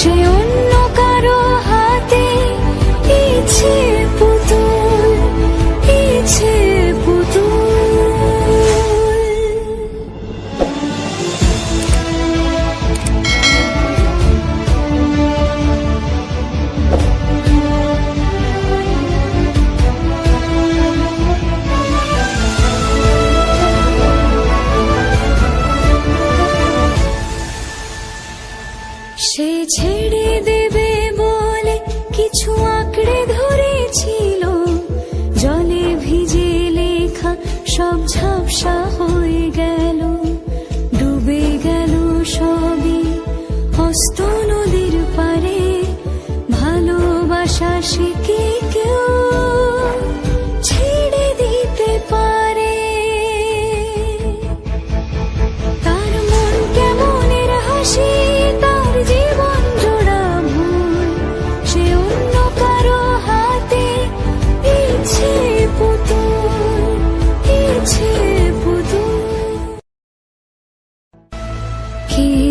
সে আঁকড়ে ধরেছিল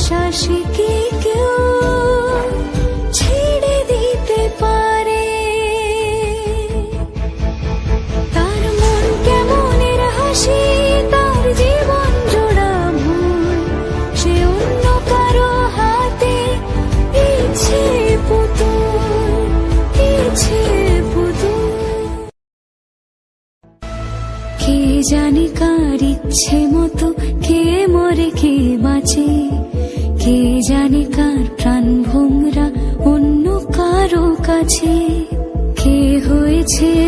আশ্বাসে কি কেউ ছেড়ে দিতে পারে? তার মন কেমনের হাসি তার জীবন জোড়া সে অন্য কারও হাতে পিছে পুতুল, পিছে কে জানে কার ইচ্ছে মতো, কে মরে, কে বাঁচে? কে জানে কার প্রাণ ভোমরা অন্য কারও কাছে কে হয়েছে